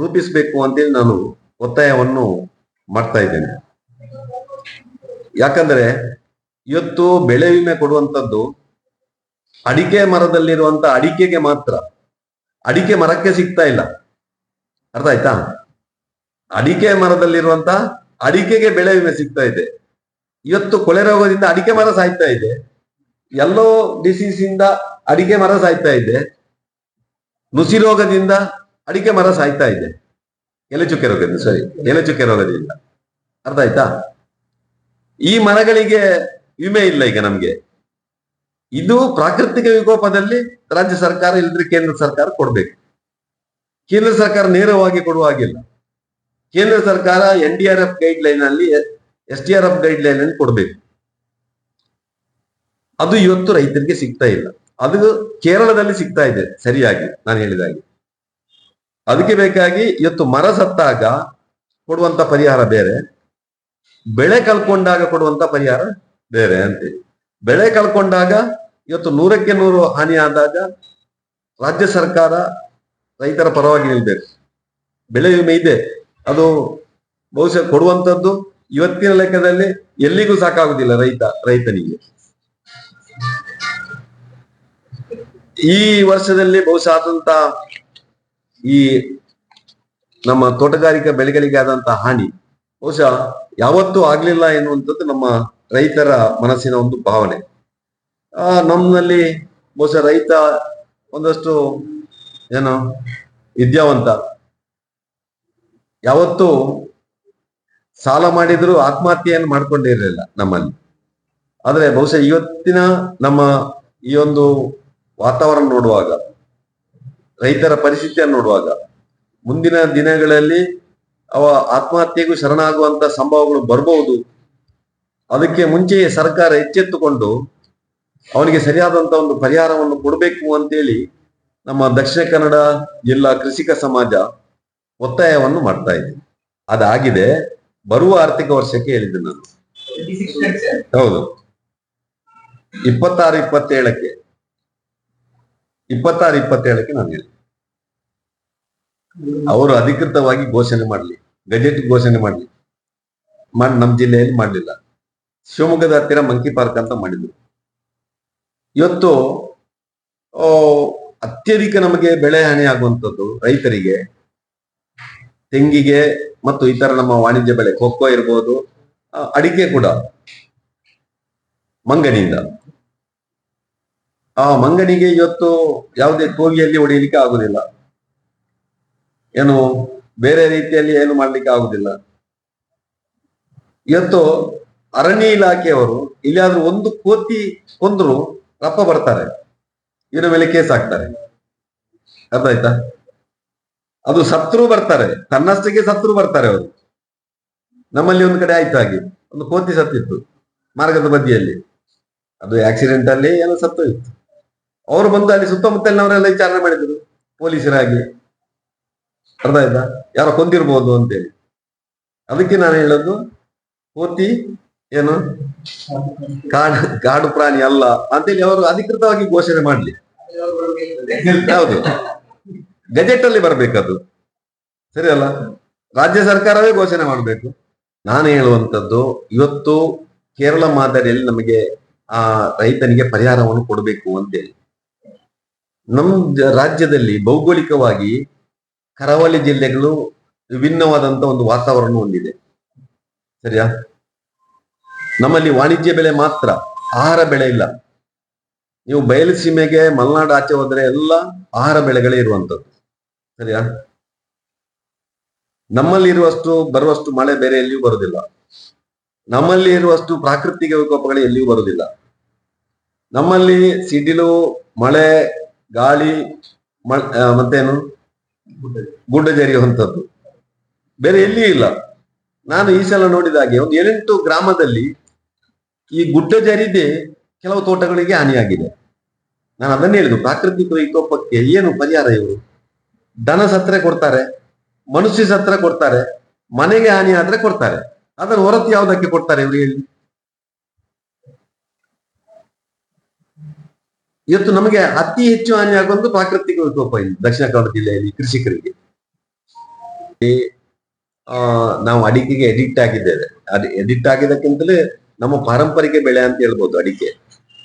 ರೂಪಿಸಬೇಕು ಅಂತೇಳಿ ನಾನು ಒತ್ತಾಯವನ್ನು ಮಾಡ್ತಾ ಇದ್ದೇನೆ. ಯಾಕಂದ್ರೆ ಇವತ್ತು ಬೆಳೆ ವಿಮೆ ಕೊಡುವಂತದ್ದು ಅಡಿಕೆ ಮರದಲ್ಲಿರುವಂತ ಅಡಿಕೆಗೆ ಮಾತ್ರ. ಅಡಿಕೆ ಮರಕ್ಕೆ ಸಿಗ್ತಾ ಇಲ್ಲ. ಅರ್ಥ ಆಯ್ತಾ? ಅಡಿಕೆ ಮರದಲ್ಲಿರುವಂತ ಅಡಿಕೆಗೆ ಬೆಳೆ ವಿಮೆ ಸಿಗ್ತಾ ಇದೆ. ಇವತ್ತು ಕೊಳೆ ರೋಗದಿಂದ ಅಡಿಕೆ ಮರ ಸಾಯ್ತಾ ಇದೆ. ಎಲ್ಲೋ ಡಿಸೀಸ್ ಇಂದ ಅಡಿಕೆ ಮರ ಸಾಯ್ತಾ ಇದೆ. ನುಸಿ ರೋಗದಿಂದ ಅಡಿಕೆ ಮರ ಸಾಯ್ತಾ ಇದೆ. ಎಲೆಚುಕ್ಕೆ ರೋಗದಿಂದ ಸರಿ ಎಲೆಚುಕ್ಕೆ ರೋಗದಿಂದ ಅರ್ಥ ಆಯ್ತಾ? ಈ ಮರಗಳಿಗೆ ವಿಮೆ ಇಲ್ಲ ಈಗ ನಮ್ಗೆ. ಇದು ಪ್ರಾಕೃತಿಕ ವಿಕೋಪದಲ್ಲಿ ರಾಜ್ಯ ಸರ್ಕಾರ ಇಲ್ಲದ್ರೆ ಕೇಂದ್ರ ಸರ್ಕಾರ ಕೊಡ್ಬೇಕು. ಕೇಂದ್ರ ಸರ್ಕಾರ ನೇರವಾಗಿ ಕೊಡುವ ಹಾಗಿಲ್ಲ. ಕೇಂದ್ರ ಸರ್ಕಾರ N D R F guideline ಅಲ್ಲಿ S D R F guideline ಅಲ್ಲಿ ಕೊಡ್ಬೇಕು. ಅದು ಇವತ್ತು ರೈತರಿಗೆ ಸಿಗ್ತಾ ಇಲ್ಲ. ಅದು ಕೇರಳದಲ್ಲಿ ಸಿಗ್ತಾ ಇದೆ, ಸರಿಯಾಗಿ, ನಾನು ಹೇಳಿದಾಗೆ ಅದಕ್ಕೆ ಬೇಕಾಗಿ ಇವತ್ತು ಮರ ಸತ್ತಾಗ ಕೊಡುವಂತ ಪರಿಹಾರ ಬೇರೆ, ಬೆಳೆ ಕಲ್ಕೊಂಡಾಗ ಕೊಡುವಂತ ಪರಿಹಾರ ಬೇರೆ ಅಂತೇಳಿ ಬೆಳೆ ಕಳ್ಕೊಂಡಾಗ ಇವತ್ತು ನೂರಕ್ಕೆ ನೂರು ಹಾನಿ ಆದಾಗ ರಾಜ್ಯ ಸರ್ಕಾರ ರೈತರ ಪರವಾಗಿ ನಿಲ್ಬೇಕು. ಬೆಳೆ ವಿಮೆ ಇದೆ, ಅದು ಬಹುಶಃ ಕೊಡುವಂತದ್ದು ಇವತ್ತಿನ ಲೆಕ್ಕದಲ್ಲಿ ಎಲ್ಲಿಗೂ ಸಾಕಾಗುದಿಲ್ಲ ರೈತ, ರೈತನಿಗೆ. ಈ ವರ್ಷದಲ್ಲಿ ಬಹುಶಃ ಆದಂತ ಈ ನಮ್ಮ ತೋಟಗಾರಿಕಾ ಬೆಳೆಗಳಿಗೆ ಆದಂತಹ ಹಾನಿ, ಬಹುಶಃ ಯಾವತ್ತೂ ಆಗ್ಲಿಲ್ಲ ಎನ್ನುವಂಥದ್ದು ನಮ್ಮ ರೈತರ ಮನಸ್ಸಿನ ಒಂದು ಭಾವನೆ. ಆ ನಮ್ಮಲ್ಲಿ ಬಹುಶಃ ರೈತ ಒಂದಷ್ಟು ಏನು ವಿದ್ಯಾವಂತ. ಯಾವತ್ತೂ ಸಾಲ ಮಾಡಿದ್ರು ಆತ್ಮಹತ್ಯೆಯನ್ನು ಮಾಡ್ಕೊಂಡಿರಲಿಲ್ಲ ನಮ್ಮಲ್ಲಿ. ಆದರೆ ಬಹುಶಃ ಇವತ್ತಿನ ನಮ್ಮ ಈ ಒಂದು ವಾತಾವರಣ ನೋಡುವಾಗ ರೈತರ ಪರಿಸ್ಥಿತಿಯನ್ನು ನೋಡುವಾಗ ಮುಂದಿನ ದಿನಗಳಲ್ಲಿ ಅವ ಆತ್ಮಹತ್ಯೆಗೂ ಶರಣಾಗುವಂತ ಸಂಭವಗಳು ಬರಬಹುದು. ಅದಕ್ಕೆ ಮುಂಚೆಯೇ ಸರ್ಕಾರ ಎಚ್ಚೆತ್ತುಕೊಂಡು ಅವನಿಗೆ ಸರಿಯಾದಂತ ಒಂದು ಪರಿಹಾರವನ್ನು ಕೊಡಬೇಕು ಅಂತೇಳಿ ನಮ್ಮ ದಕ್ಷಿಣ ಕನ್ನಡ ಜಿಲ್ಲಾ ಕೃಷಿಕ ಸಮಾಜ ಒತ್ತಾಯವನ್ನು ಮಾಡ್ತಾ ಇದೆ. ಅದಾಗಿದೆ. ಬರುವ ಆರ್ಥಿಕ ವರ್ಷಕ್ಕೆ ಹೇಳಿದ್ದೆ ನಾನು. ಹೌದು. ಇಪ್ಪತ್ತಾರು ಇಪ್ಪತ್ತೇಳಕ್ಕೆ. ಇಪ್ಪತ್ತಾರು, ಇಪ್ಪತ್ತೇಳಕ್ಕೆ ನಾನು ಅವರು ಅಧಿಕೃತವಾಗಿ ಘೋಷಣೆ ಮಾಡಲಿ, ಗಜೆಟ್ ಘೋಷಣೆ ಮಾಡಲಿ. ಮಾಡಿ ನಮ್ಮ ಜಿಲ್ಲೆಯಲ್ಲಿ ಮಾಡಲಿಲ್ಲ. ಶಿವಮೊಗ್ಗದ ಹತ್ತಿರ ಮಂಕಿ ಪಾರ್ಕ್ ಅಂತ ಮಾಡಿದ್ರು. ಇವತ್ತು ಅತ್ಯಧಿಕ ನಮಗೆ ಬೆಳೆ ಹಾನಿ ಆಗುವಂಥದ್ದು ರೈತರಿಗೆ, ತೆಂಗಿಗೆ ಮತ್ತು ಇತರ ನಮ್ಮ ವಾಣಿಜ್ಯ ಬೆಳೆ, ಖೋಖೋ ಇರ್ಬೋದು ಅಡಿಕೆ ಕೂಡ, ಮಂಗನಿಂದ. ಆ ಮಂಗನಿಗೆ ಇವತ್ತು ಯಾವುದೇ ಕೋವಿಯಲ್ಲಿ ಹೊಡೆಯಲಿಕ್ಕೆ ಆಗುದಿಲ್ಲ. ಏನು ಬೇರೆ ರೀತಿಯಲ್ಲಿ ಏನು ಮಾಡ್ಲಿಕ್ಕೆ ಆಗುದಿಲ್ಲ. ಇವತ್ತು ಅರಣ್ಯ ಇಲಾಖೆಯವರು ಇಲ್ಲಿಯಾದ್ರೂ ಒಂದು ಕೋತಿ ಕೊಂದ್ರು ರಪ್ಪ ಬರ್ತಾರೆ. ಇವನ ಮೇಲೆ ಕೇಸ್ ಹಾಕ್ತಾರೆ. ಅರ್ಥ ಆಯ್ತಾ? ಅದು ಸತ್ರು ಬರ್ತಾರೆ. ತನ್ನಷ್ಟಕ್ಕೆ ಸತ್ರು ಬರ್ತಾರೆ ಅವರು. ನಮ್ಮಲ್ಲಿ ಒಂದು ಕಡೆ ಆಯ್ತು ಹಾಗೆ. ಒಂದು ಕೋತಿ ಸತ್ತಿತ್ತು ಮಾರ್ಗದ ಬದಿಯಲ್ಲಿ ಅದು ಆಕ್ಸಿಡೆಂಟ್ ಅಲ್ಲಿ ಏನೋ ಸತ್ತೋಯ್ತು ಅವರು ಬಂದು ಅಲ್ಲಿ ಸುತ್ತಮುತ್ತಲಿನವರೆಲ್ಲ ವಿಚಾರಣೆ ಮಾಡಿದ್ರು, ಪೊಲೀಸರಾಗಿ. ಅರ್ಥ ಆಯ್ತಾ? ಯಾರೋ ಕೊಂದಿರ್ಬೋದು ಅಂತೇಳಿ. ಅದಕ್ಕೆ ನಾನು ಹೇಳೋದು ಕೋತಿ ಏನು? ಕಾಡು ಕಾಡು ಪ್ರಾಣಿ ಅಲ್ಲ ಅಂತೇಳಿ ಅವರು ಅಧಿಕೃತವಾಗಿ ಘೋಷಣೆ ಮಾಡ್ಲಿ. ಹೌದು ಗಜೆಟ್ ಅಲ್ಲಿ ಬರ್ಬೇಕದು. ಸರಿ ಅಲ್ಲ ರಾಜ್ಯ ಸರ್ಕಾರವೇ ಘೋಷಣೆ ಮಾಡಬೇಕು. ನಾನು ಹೇಳುವಂತದ್ದು ಇವತ್ತು ಕೇರಳ ಮಾದರಿಯಲ್ಲಿ ನಮಗೆ ಆ ರೈತನಿಗೆ ಪರಿಹಾರವನ್ನು ಕೊಡಬೇಕು ಅಂತೇಳಿ. ನಮ್ಮ ರಾಜ್ಯದಲ್ಲಿ ಭೌಗೋಳಿಕವಾಗಿ ಕರಾವಳಿ ಜಿಲ್ಲೆಗಳು ವಿಭಿನ್ನವಾದಂತ ಒಂದು ವಾತಾವರಣ ಹೊಂದಿದೆ. ಸರಿಯಾ? ನಮ್ಮಲ್ಲಿ ವಾಣಿಜ್ಯ ಬೆಳೆ ಮಾತ್ರ, ಆಹಾರ ಬೆಳೆ ಇಲ್ಲ. ನೀವು ಬಯಲು ಸೀಮೆಗೆ ಮಲೆನಾಡು ಆಚೆ ಹೋದ್ರೆ ಎಲ್ಲ ಆಹಾರ ಬೆಳೆಗಳೇ ಇರುವಂತದ್ದು. ಸರಿಯಾ? ನಮ್ಮಲ್ಲಿ ಇರುವಷ್ಟು, ಬರುವಷ್ಟು ಮಳೆ ಬೇರೆ ಎಲ್ಲಿಯೂ ಬರುವುದಿಲ್ಲ ನಮ್ಮಲ್ಲಿ ಇರುವಷ್ಟು ಪ್ರಾಕೃತಿಕ ವಿಕೋಪಗಳು ಎಲ್ಲಿಯೂ ಬರುವುದಿಲ್ಲ ನಮ್ಮಲ್ಲಿ ಸಿಡಿಲು, ಮಳೆ ಗಾಳಿ ಮತ್ತೇನು? ಗುಡ್ಡ ಜರಿಯುವಂಥದ್ದು ಬೇರೆ ಎಲ್ಲಿಯೂ ಇಲ್ಲ. ನಾನು ಈ ಸಲ ನೋಡಿದ ಹಾಗೆ ಒಂದು ಏಳೆಂಟು ಗ್ರಾಮದಲ್ಲಿ ಈ ಗುಡ್ಡ ಜರಿದೆ ಕೆಲವು ತೋಟಗಳಿಗೆ ಹಾನಿಯಾಗಿದೆ. ನಾನು ಅದನ್ನೇ ಹೇಳಿದ್ದು, ಪ್ರಾಕೃತಿಕ ವಿಕೋಪಕ್ಕೆ ಏನು ಪರಿಹಾರ ಇವರು? ದನ ಸತ್ರೆ ಕೊಡ್ತಾರೆ, ಮನುಷ್ಯ ಸತ್ರ ಕೊಡ್ತಾರೆ, ಮನೆಗೆ ಹಾನಿ ಆದ್ರೆ ಕೊಡ್ತಾರೆ. ಅದನ್ನು ಹೊರತು ಯಾವುದಕ್ಕೆ ಕೊಡ್ತಾರೆ ಇವರು ಹೇಳಿ? ಇವತ್ತು ನಮಗೆ ಅತಿ ಹೆಚ್ಚು ಹಾನಿ ಆಗುವುದು ಪ್ರಾಕೃತಿಕ ವಿಕೋಪ ದಕ್ಷಿಣ ಕನ್ನಡ ಜಿಲ್ಲೆಯಲ್ಲಿ ಕೃಷಿಕರಿಗೆ. ಆ, ನಾವು ಅಡಿಕೆಗೆ ಎಡಿಕ್ಟ್ ಆಗಿದ್ದೇವೆ. ಅದು ಎಡಿಕ್ಟ್ ಆಗಿದ್ದಕ್ಕಿಂತಲೇ ನಮ್ಮ ಪಾರಂಪರಿಕ ಬೆಳೆ ಅಂತ ಹೇಳ್ಬೋದು ಅಡಿಕೆ.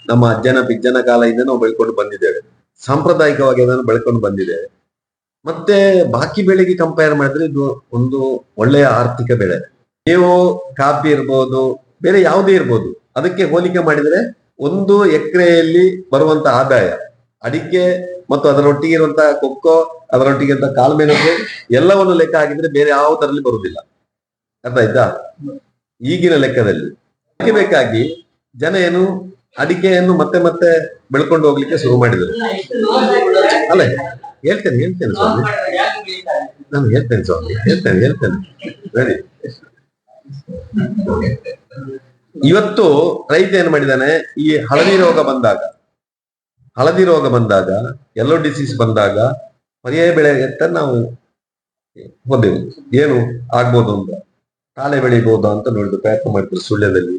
ನಮ್ಮ ಅಜ್ಜನ ಬಿಜ್ಜನ ಕಾಲದಿಂದ ನಾವು ಬೆಳ್ಕೊಂಡು ಬಂದಿದ್ದೇವೆ. ಸಾಂಪ್ರದಾಯಿಕವಾಗಿ ಅದನ್ನು ಬೆಳ್ಕೊಂಡು ಬಂದಿದ್ದೇವೆ. ಮತ್ತೆ ಬಾಕಿ ಬೆಳೆಗೆ ಕಂಪೇರ್ ಮಾಡಿದ್ರೆ ಇದು ಒಂದು ಒಳ್ಳೆಯ ಆರ್ಥಿಕ ಬೆಳೆ. ನೀವು ಕಾಫಿ ಇರ್ಬೋದು ಬೇರೆ ಯಾವುದೇ ಇರ್ಬೋದು ಅದಕ್ಕೆ ಹೋಲಿಕೆ ಮಾಡಿದ್ರೆ ಒಂದು ಎಕರೆಯಲ್ಲಿ ಬರುವಂತ ಆದಾಯ, ಅಡಿಕೆ ಮತ್ತು ಅದರೊಟ್ಟಿಗೆ ಇರುವಂತಹ ಕೊಕ್ಕೋ, ಅದರೊಟ್ಟಿಗೆ ಅಂತ ಕಾಳುಮೆಣಸು ಎಲ್ಲವನ್ನು ಲೆಕ್ಕ ಹಾಕಿದ್ರೆ ಬೇರೆ ಯಾವುದರಲ್ಲಿ ಬರುವುದಿಲ್ಲ. ಅರ್ಥ ಆಯ್ತಾ? ಈಗಿನ ಲೆಕ್ಕದಲ್ಲಿ ಅದಕ್ಕೆ ಬೇಕಾಗಿ ಜನ ಏನು ಅಡಿಕೆಯನ್ನು ಮತ್ತೆ ಮತ್ತೆ ಬೆಳ್ಕೊಂಡು ಹೋಗ್ಲಿಕ್ಕೆ ಶುರು ಮಾಡಿದರು. ಅಲ್ಲ, ಹೇಳ್ತೇನೆ ಹೇಳ್ತೇನೆ ಸ್ವಾಮಿ. ನಾನು ಹೇಳ್ತೇನೆ ಸ್ವಾಮಿ, ಹೇಳ್ತೇನೆ ಹೇಳ್ತೇನೆ. ರೆಡಿ ಇವತ್ತು ರೈತ ಏನ್ ಮಾಡಿದಾನೆ? ಈ ಹಳದಿ ರೋಗ ಬಂದಾಗ, ಹಳದಿ ರೋಗ ಬಂದಾಗ ಎಲ್ಲೋ ಡಿಸೀಸ್ ಬಂದಾಗ ಪರ್ಯಾಯ ಬೆಳೆಗೆ ನಾವು ಹೋದೆವು. ಏನು ಆಗ್ಬೋದು ಅಂತ? ತಾಳೆ ಬೆಳಿಬಹುದು ಅಂತ ನೋಡಿದ್ರು, ಪ್ರಯತ್ನ ಮಾಡಿದ್ರು ಸುಳ್ಯದಲ್ಲಿ.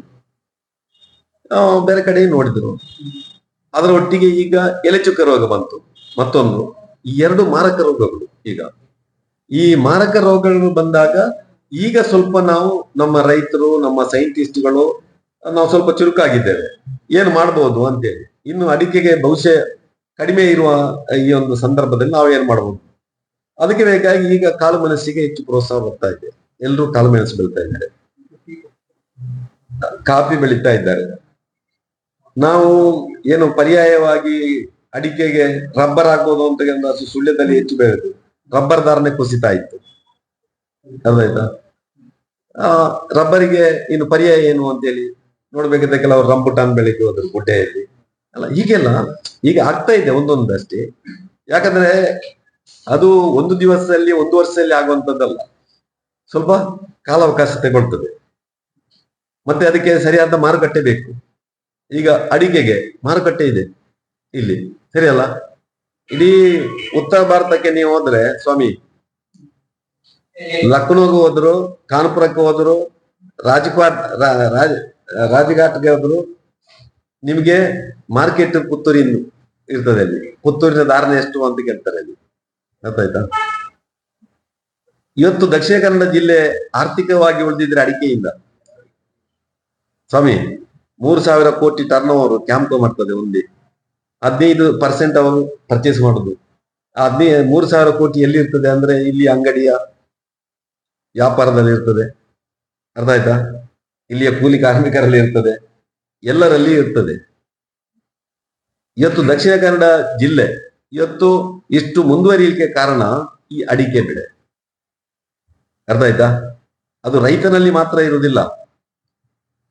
ಬೇರೆ ಕಡೆ ನೋಡಿದ್ರು. ಅದರ ಒಟ್ಟಿಗೆ ಈಗ ಎಲೆಚುಕ್ಕ ರೋಗ ಬಂತು. ಮತ್ತೊಂದು, ಈ ಎರಡು ಮಾರಕ ರೋಗಗಳು ಈಗ. ಈ ಮಾರಕ ರೋಗಗಳು ಬಂದಾಗ ಈಗ ಸ್ವಲ್ಪ ನಾವು ನಮ್ಮ ರೈತರು, ನಮ್ಮ ಸೈಂಟಿಸ್ಟ್ಗಳು ನಾವು ಸ್ವಲ್ಪ ಚುರುಕಾಗಿದ್ದೇವೆ. ಏನು ಮಾಡಬಹುದು ಅಂತೇಳಿ. ಇನ್ನು ಅಡಿಕೆಗೆ ಬಹುಶಃ ಕಡಿಮೆ ಇರುವ ಈ ಒಂದು ಸಂದರ್ಭದಲ್ಲಿ ನಾವು ಏನ್ ಮಾಡಬಹುದು ಅದಕ್ಕೆ ಬೇಕಾಗಿ ಈಗ ಕಾಳು ಮೆಣಸಿಗೆ ಹೆಚ್ಚು ಪ್ರೋತ್ಸಾಹ ಬರ್ತಾ ಇದೆ. ಎಲ್ಲರೂ ಕಾಳು ಮೆಣಸು ಬೆಳಿತಾ ಇದ್ದಾರೆ. ಕಾಫಿ ಬೆಳೀತಾ ಇದ್ದಾರೆ. ನಾವು ಏನು ಪರ್ಯಾಯವಾಗಿ ಅಡಿಕೆಗೆ ರಬ್ಬರ್ ಹಾಕೋದು ಅಂತ ಸುಳ್ಳ್ಯದಲ್ಲಿ ಹೆಚ್ಚು ಬೆಳೆದು, ರಬ್ಬರ್ ಧಾರಣೆ ಕುಸಿತಾ ಇತ್ತು. ಅದಾಯ್ತಾ ರಬ್ಬರಿಗೆ ಇನ್ನು ಪರ್ಯಾಯ ಏನು ಅಂತೇಳಿ ನೋಡ್ಬೇಕಿದ್ರೆ ಕೆಲವರು ರಂಬುಟಾನ್ ಬೆಳಿಗ್ಗೆ ಹೋದ್ರು ಗುಡ್ಡೆಯಲ್ಲಿ. ಅಲ್ಲ ಹೀಗೆಲ್ಲ ಈಗ ಆಗ್ತಾ ಇದೆ ಒಂದೊಂದಷ್ಟೇ ಯಾಕಂದ್ರೆ ಅದು ಒಂದು ದಿವಸದಲ್ಲಿ, ಒಂದು ವರ್ಷದಲ್ಲಿ ಆಗುವಂತದ್ದಲ್ಲ ಸ್ವಲ್ಪ ಕಾಲಾವಕಾಶ ತಗೊಳ್ತದೆ. ಮತ್ತೆ ಅದಕ್ಕೆ ಸರಿಯಾದ ಮಾರುಕಟ್ಟೆ ಬೇಕು. ಈಗ ಅಡಿಗೆಗೆ ಮಾರುಕಟ್ಟೆ ಇದೆ ಇಲ್ಲಿ. ಸರಿಯಲ್ಲ? ಇಡೀ ಉತ್ತರ ಭಾರತಕ್ಕೆ ನೀವು ಹೋದ್ರೆ, ಸ್ವಾಮಿ ಲಕ್ನೋಗೆ ಹೋದ್ರು, ಕಾನ್ಪುರಕ್ಕೆ ಹೋದ್ರು ರಾಜಘಾಟ್ ರಾಜಘಾಟ್ಗೆ ಹೋದ್ರು, ನಿಮ್ಗೆ ಮಾರ್ಕೆಟ್ ಪುತ್ತೂರಿನ ಇರ್ತದೆ ಅಲ್ಲಿ. ಪುತ್ತೂರಿನ ಧಾರಣೆ ಎಷ್ಟು ಅಂತ ಕೇಳ್ತಾರೆ ಅಲ್ಲಿ. ಗೊತ್ತಾಯ್ತಾ? ಇವತ್ತು ದಕ್ಷಿಣ ಕನ್ನಡ ಜಿಲ್ಲೆ ಆರ್ಥಿಕವಾಗಿ ಉಳಿದಿದ್ರೆ ಅಡಿಕೆಯಿಂದ. ಸ್ವಾಮಿ, ಮೂರು ಸಾವಿರ ಕೋಟಿ ಟರ್ನ್ ಓವರ್ ಕ್ಯಾಂಪ್ ಮಾಡ್ತದೆ ಒಂದಿ. ಹದಿನೈದು ಪರ್ಸೆಂಟ್ ಅವರು ಪರ್ಚೇಸ್ ಮಾಡುದು. ಹದಿನೈದು ಮೂರು ಸಾವಿರ ಕೋಟಿ ಎಲ್ಲಿ ಇರ್ತದೆ ಅಂದ್ರೆ ಇಲ್ಲಿ ಅಂಗಡಿಯ ವ್ಯಾಪಾರದಲ್ಲಿ ಇರ್ತದೆ. ಅರ್ಥ ಆಯ್ತಾ? ಇಲ್ಲಿಯ ಕೂಲಿ ಕಾರ್ಮಿಕರಲ್ಲಿ ಇರ್ತದೆ. ಎಲ್ಲರಲ್ಲಿ ಇರ್ತದೆ. ಇವತ್ತು ದಕ್ಷಿಣ ಕನ್ನಡ ಜಿಲ್ಲೆ ಇವತ್ತು ಇಷ್ಟು ಮುಂದುವರಿಯಲಿಕ್ಕೆ ಕಾರಣ ಈ ಅಡಿಕೆ ಬೆಳೆ. ಅರ್ಥ ಆಯ್ತಾ? ಅದು ರೈತನಲ್ಲಿ ಮಾತ್ರ ಇರುವುದಿಲ್ಲ.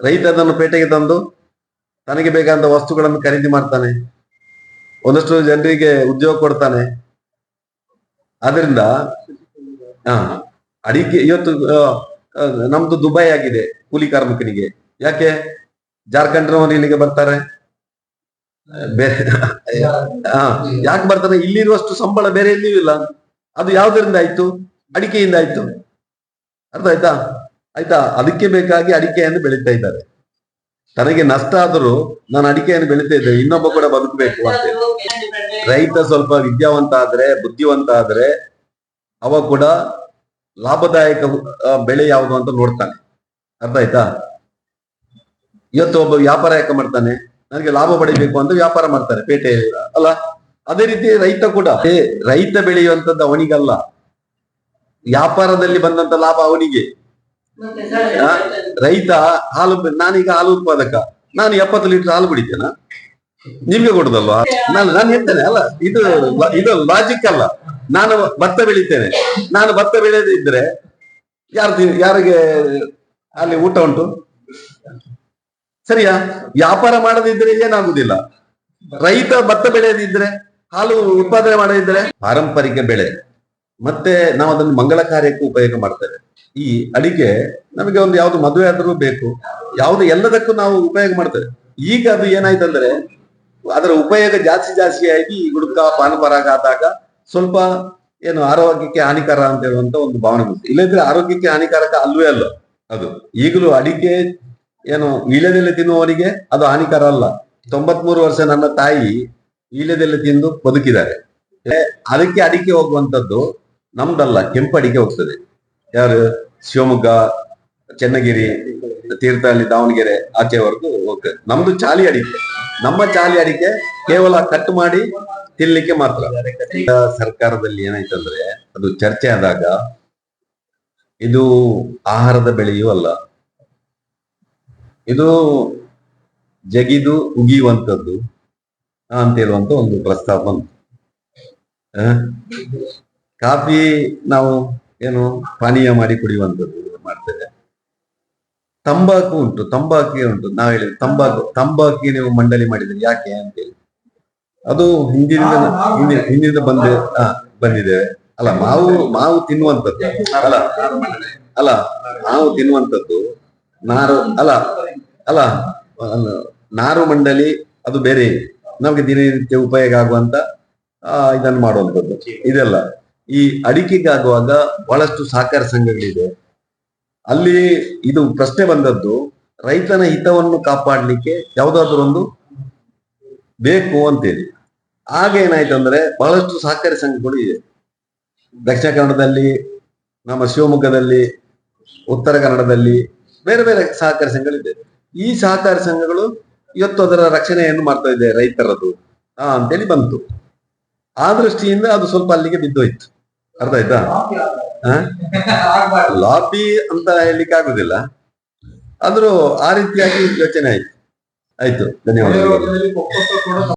ರೈತ ಅದನ್ನು ಪೇಟೆಗೆ ತಂದು ತನಗೆ ಬೇಕಾದ ವಸ್ತುಗಳನ್ನು ಖರೀದಿ ಮಾಡ್ತಾನೆ. ಒಂದಷ್ಟು ಜನರಿಗೆ ಉದ್ಯೋಗ ಕೊಡ್ತಾನೆ. ಆದ್ರಿಂದ ಆ, ಅಡಿಕೆ ಇವತ್ತು ನಮ್ದು ದುಬೈ ಆಗಿದೆ ಕೂಲಿ ಕಾರ್ಮಿಕನಿಗೆ. ಯಾಕೆ? ಜಾರ್ಖಂಡ್ನವರು ಇಲ್ಲಿಗೆ ಬರ್ತಾರೆ. ಬೇರೆ ಯಾಕೆ ಬರ್ತಾರೆ? ಇಲ್ಲಿರುವಷ್ಟು ಸಂಬಳ ಬೇರೆ ಎಲ್ಲಿಯೂ ಇಲ್ಲ. ಅದು ಯಾವ್ದರಿಂದ ಆಯ್ತು? ಅಡಿಕೆಯಿಂದ ಆಯ್ತು. ಅರ್ಥ ಆಯ್ತಾ? ಆಯ್ತಾ? ಅದಕ್ಕೆ ಬೇಕಾಗಿ ಅಡಿಕೆಯನ್ನು ಬೆಳೀತಾ ಇದ್ದಾರೆ. ತನಗೆ ನಷ್ಟ ಆದರೂ ನಾನು ಅಡಿಕೆಯನ್ನು ಬೆಳೀತಾ ಇದ್ದೇನೆ. ಇನ್ನೊಬ್ಬ ಕೂಡ ಬದುಕಬೇಕು ಅಂತ. ರೈತ ಸ್ವಲ್ಪ ವಿದ್ಯಾವಂತ ಆದ್ರೆ, ಬುದ್ಧಿವಂತ ಆದ್ರೆ, ಅವ ಕೂಡ ಲಾಭದಾಯಕ ಬೆಳೆ ಯಾವುದು ಅಂತ ನೋಡ್ತಾನೆ. ಅರ್ಥ ಆಯ್ತಾ? ಇವತ್ತು ಒಬ್ಬ ವ್ಯಾಪಾರ ಯಾಕೆ ಮಾಡ್ತಾನೆ? ನನಗೆ ಲಾಭ ಪಡಿಬೇಕು ಅಂತ ವ್ಯಾಪಾರ ಮಾಡ್ತಾರೆ ಪೇಟೆಯಲ್ಲಿ ಅಲ್ಲ? ಅದೇ ರೀತಿ ರೈತ ಕೂಡ. ರೈತ ಬೆಳೆಯುವಂತದ್ದು ಅವನಿಗಲ್ಲ. ವ್ಯಾಪಾರದಲ್ಲಿ ಬಂದಂತ ಲಾಭ ಅವನಿಗೆ. ರೈತ ಹಾಲು ನಾನೀಗ ಹಾಲು ಉತ್ಪಾದಕ. ನಾನು ಎಪ್ಪತ್ತು ಲೀಟರ್ ಹಾಲು ಕುಡಿತೇನ? ನಿಮ್ಗೆ ಕೊಡುದಲ್ವಾ? ನಾನು ನಾನು ಹೇಳ್ತೇನೆ, ಅಲ್ಲ, ಇದು ಇದು ಲಾಜಿಕ್ ಅಲ್ಲ. ನಾನು ಭತ್ತ ಬೆಳಿತೇನೆ. ನಾನು ಭತ್ತ ಬೆಳೆದಿದ್ರೆ ಯಾರು ಯಾರಿಗೆ ಅಲ್ಲಿ ಊಟ ಉಂಟು? ಸರಿಯಾ? ವ್ಯಾಪಾರ ಮಾಡದಿದ್ರೆ ಏನಾಗುದಿಲ್ಲ ರೈತ ಭತ್ತ ಬೆಳೆಯದಿದ್ರೆ ಹಾಲು ಉತ್ಪಾದನೆ ಮಾಡದಿದ್ರೆ? ಪಾರಂಪರಿಕ ಬೆಳೆ. ಮತ್ತೆ ನಾವು ಅದನ್ನು ಮಂಗಳ ಕಾರ್ಯಕ್ಕೂ ಉಪಯೋಗ ಮಾಡ್ತೇವೆ. ಈ ಅಡಿಕೆ ನಮಗೆ ಒಂದು ಯಾವ್ದು ಮದುವೆ ಆದರೂ ಬೇಕು. ಯಾವ್ದು ಎಲ್ಲದಕ್ಕೂ ನಾವು ಉಪಯೋಗ ಮಾಡ್ತೇವೆ. ಈಗ ಅದು ಏನಾಯ್ತಂದ್ರೆ ಅದರ ಉಪಯೋಗ ಜಾಸ್ತಿ ಜಾಸ್ತಿ ಆಗಿ ಈ ಗುಡ್ಕ ಪಾನಪರಾಗ ಆದಾಗ ಸ್ವಲ್ಪ ಏನು ಆರೋಗ್ಯಕ್ಕೆ ಹಾನಿಕಾರ ಅಂತ ಹೇಳುವಂತ ಒಂದು ಭಾವನೆ ಬಂತು. ಇಲ್ಲದ್ರೆ ಆರೋಗ್ಯಕ್ಕೆ ಹಾನಿಕಾರಕ ಅಲ್ವೇ ಅಲ್ಲ ಅದು. ಈಗಲೂ ಅಡಿಕೆ ಏನು ವೀಳ್ಯದೆಲೆ ತಿನ್ನುವವರಿಗೆ ಅದು ಹಾನಿಕರ ಅಲ್ಲ. ತೊಂಬತ್ಮೂರು ವರ್ಷ ನನ್ನ ತಾಯಿ ವೀಳ್ಯದೆಲೆ ತಿಂದು ಬದುಕಿದ್ದಾರೆ. ಅದಕ್ಕೆ ಅಡಿಕೆ ಹೋಗುವಂತದ್ದು ನಮ್ದಲ್ಲ, ಕೆಂಪು ಅಡಿಕೆ ಹೋಗ್ತದೆ. ಯಾರು? ಶಿವಮೊಗ್ಗ, ಚನ್ನಗಿರಿ, ತೀರ್ಥಹಳ್ಳಿ, ದಾವಣಗೆರೆ ಆಚೆವರೆಗೂ ಹೋಗ್ತದೆ. ನಮ್ದು ಚಾಲಿ ಅಡಿಕೆ. ನಮ್ಮ ಚಾಲಿ ಅಡಿಕೆ ಕೇವಲ ಕಟ್ ಮಾಡಿ ತಿನ್ಲಿಕ್ಕೆ ಮಾತ್ರ. ಸರ್ಕಾರದಲ್ಲಿ ಏನಾಯ್ತಂದ್ರೆ ಅದು ಚರ್ಚೆ ಆದಾಗ ಇದು ಆಹಾರದ ಬೆಳೆಯೂ ಅಲ್ಲ. ಇದು ಜಗಿದು ಉಗಿಯುವಂಥದ್ದು ಅಂತ ಹೇಳುವಂತ ಒಂದು ಪ್ರಸ್ತಾಪ? ಕಾಫಿ ನಾವು ಏನು ಪಾನೀಯ ಮಾಡಿ ಕುಡಿಯುವಂಥದ್ದು ಮಾಡ್ತೇವೆ. ತಂಬಾಕು ಉಂಟು ತಂಬಾಕಿ ಉಂಟು. ನಾವು ಹೇಳಿದ್ವಿ ತಂಬಾಕು, ತಂಬಾಕಿ ನೀವು ಮಂಡಳಿ ಮಾಡಿದ್ರಿ. ಯಾಕೆ ಅಂತೇಳಿ ಅದು ಹಿಂದಿನಿಂದ ಹಿಂದಿನ ಹಿಂದಿನಿಂದ ಬಂದ ಬಂದಿದ್ದೇವೆ. ಅಲ್ಲ, ಮಾವು ಮಾವು ತಿನ್ನುವಂಥದ್ದು. ಅಲ್ಲ ಅಲ್ಲ, ಮಾವು ತಿನ್ನುವಂಥದ್ದು, ನಾರು, ಅಲ್ಲ ಅಲ್ಲ ನಾರು ಮಂಡಳಿ, ಅದು ಬೇರೆ. ನಮಗೆ ದಿನನಿತ್ಯ ಉಪಯೋಗ ಆಗುವಂತ ಇದನ್ನು ಮಾಡುವಂಥದ್ದು. ಇದೆಲ್ಲ. ಈ ಅಡಿಕೆಗಾಗುವಾಗ ಬಹಳಷ್ಟು ಸಹಕಾರ ಸಂಘಗಳಿದೆ. ಅಲ್ಲಿ ಇದು ಪ್ರಶ್ನೆ ಬಂದದ್ದು, ರೈತನ ಹಿತವನ್ನು ಕಾಪಾಡಲಿಕ್ಕೆ ಯಾವುದಾದ್ರೂ ಒಂದು ಬೇಕು ಅಂತೇಳಿ. ಆಗ ಏನಾಯ್ತು ಅಂದ್ರೆ ಬಹಳಷ್ಟು ಸಹಕಾರಿ ಸಂಘಗಳು ಇದೆ ದಕ್ಷಿಣ ಕನ್ನಡದಲ್ಲಿ, ನಮ್ಮ ಶಿವಮೊಗ್ಗದಲ್ಲಿ, ಉತ್ತರ ಕನ್ನಡದಲ್ಲಿ ಬೇರೆ ಬೇರೆ ಸಹಕಾರಿ ಸಂಘಗಳಿದೆ. ಈ ಸಹಕಾರಿ ಸಂಘಗಳು ಇವತ್ತು ಅದರ ರಕ್ಷಣೆಯನ್ನು ಮಾಡ್ತಾ ಇದೆ ರೈತರದು ಆ, ಅಂತೇಳಿ ಬಂತು. ಆ ದೃಷ್ಟಿಯಿಂದ ಅದು ಸ್ವಲ್ಪ ಅಲ್ಲಿಗೆ ಬಿದ್ದೋಯ್ತು. ಅರ್ಥ ಆಯ್ತಾ? ಲಾಬಿ ಅಂತ ಹೇಳಲಿಕ್ಕೆ ಆಗುದಿಲ್ಲ. ಆದ್ರೂ ಆ ರೀತಿಯಾಗಿ ಯೋಚನೆ ಆಯ್ತು. ಆಯ್ತು ಧನ್ಯವಾದಗಳು.